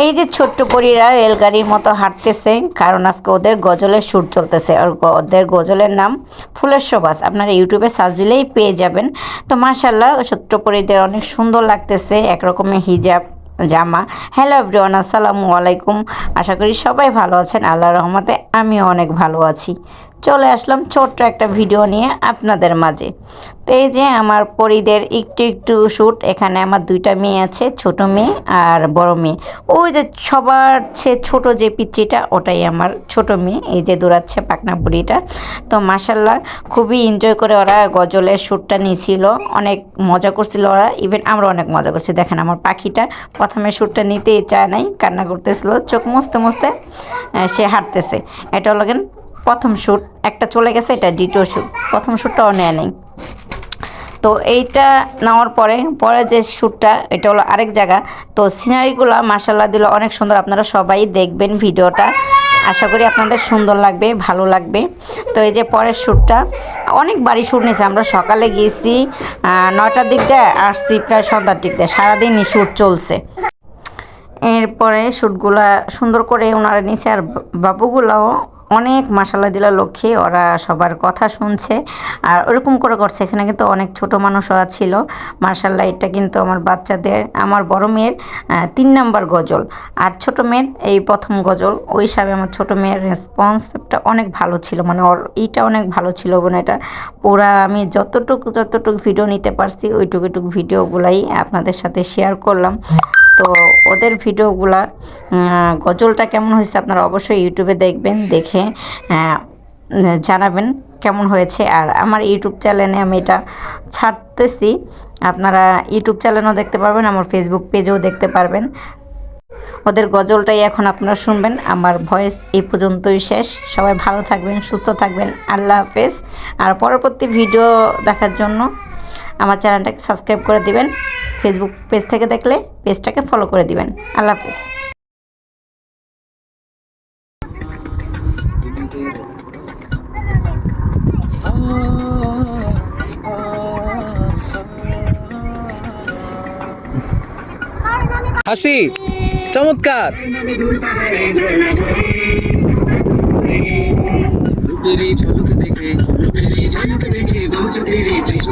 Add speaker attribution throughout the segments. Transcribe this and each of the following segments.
Speaker 1: এই যে ছোট্ট পরীরা রেলগাড়ির মতো হাঁটতেছে, কারণ আজকে ওদের গজলের শ্যুট চলতেছে। আর ওদের গজলের নাম ফুলের সবাস। আপনারা ইউটিউবে সার্চ দিলেই পেয়ে যাবেন। তো মাশাল্লাহ ছোট্ট পরীদের অনেক সুন্দর লাগতেছে, একরকমের হিজাব, জামা। হ্যালো এভরিওয়ান, আসসালামু আলাইকুম। আশা করি সবাই ভালো আছেন। আল্লাহ রহমতে আমিও অনেক ভালো আছি। চলে আসলাম ছোট্ট একটা ভিডিও নিয়ে আপনাদের মাঝে। তো এই যে আমার পরিদের একটু একটু শ্যুট, এখানে আমার দুইটা মেয়ে আছে, ছোট মেয়ে আর বড় মেয়ে। ওই যে সবার চেয়ে ছোট যে পিচ্চিটা, ওটাই আমার ছোট মেয়ে, এই যে দৌড়াচ্ছে পাকনা বুড়িটা। তো মাসাল্লাহ খুবই এনজয় করে ওরা গজলের শ্যুটটা নিয়েছিল অনেক মজা করছিল ওরা। ইভেন আমরা অনেক মজা করছি, দেখেন আমার পাখিটা প্রথমে শ্যুটটা নিতেই চায় নাই, কান্না করতেছিল, চোখ মুছতে মুছতে সে হাঁটতেছে। এটা হলো গেন প্রথম শ্যুট, একটা চলে গেছে, এটা দ্বিতীয় শ্যুট। প্রথম শ্যুটটাও নেয় নেই। তো এইটা নেওয়ার পরে পরে যে শ্যুটটা, এটা হলো আরেক জায়গা। তো সিনারিগুলো মাসাল্লাহ দিল অনেক সুন্দর, আপনারা সবাই দেখবেন ভিডিওটা। আশা করি আপনাদের সুন্দর লাগবে, ভালো লাগবে। তো এই যে পরের শ্যুটটা, অনেক বাড়ি শ্যুট নিয়েছে, আমরা সকালে গিয়েছি নয়টার দিক দিয়ে, আসছি প্রায় সন্ধ্যার দিক দিয়ে, সারাদিনই শ্যুট চলছে। এরপরে শ্যুটগুলা সুন্দর করে ওনারা নিয়েছে, আর বাবুগুলাও অনেক মাসাল্লা দিলা লক্ষ্মী, ওরা সবার কথা শুনছে। আর ওরকম করে করছে, এখানে কিন্তু অনেক ছোট মানুষও ছিল। মার্শাল্লাহ এটা কিন্তু আমার বাচ্চাদের, আমার বড় মেয়ের তিন নাম্বার গজল। আর ছোট মেয়ের, এই প্রথম গজল, ওই হিসাবে আমার ছোট মেয়ের রেসপন্সটা অনেক ভালো ছিল। মানে ওর এইটা অনেক ভালো ছিল বোন এটা। পুরা আমি যতটুকু যতটুকু ভিডিও নিতে পারছি, ওইটুকুটুকু ভিডিওগুলাই আপনাদের সাথে শেয়ার করলাম। তো ওদের ভিডিওগুলা গজলটা কেমন হয়েছে আপনারা অবশ্যই ইউটিউবে দেখবেন, দেখে জানাবেন কেমন হয়েছে। আর আমার ইউটিউব চ্যানেলে আমি এটা ছাড়তেছি। আপনারা ইউটিউব চ্যানেলও দেখতে পারবেন, আমার ফেসবুক পেজেও দেখতে পারবেন। ওদের গজলটাই এখন আপনারা শুনবেন। আমার ভয়েস এই পর্যন্তই শেষ। সবাই ভালো থাকবেন, সুস্থ থাকবেন। আল্লাহ হাফেজ। আর পরবর্তী ভিডিও দেখার জন্য আমার চ্যানেলটাকে সাবস্ক্রাইব করে দিবেন। ফেসবুক পেজ থেকে দেখলে পেজটাকে ফলো করে দিবেন। আল্লাহ হাফেজ।
Speaker 2: হাসি চমৎকার।
Speaker 3: দেখে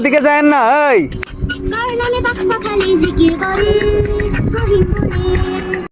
Speaker 2: ওদিকে যায় না এই।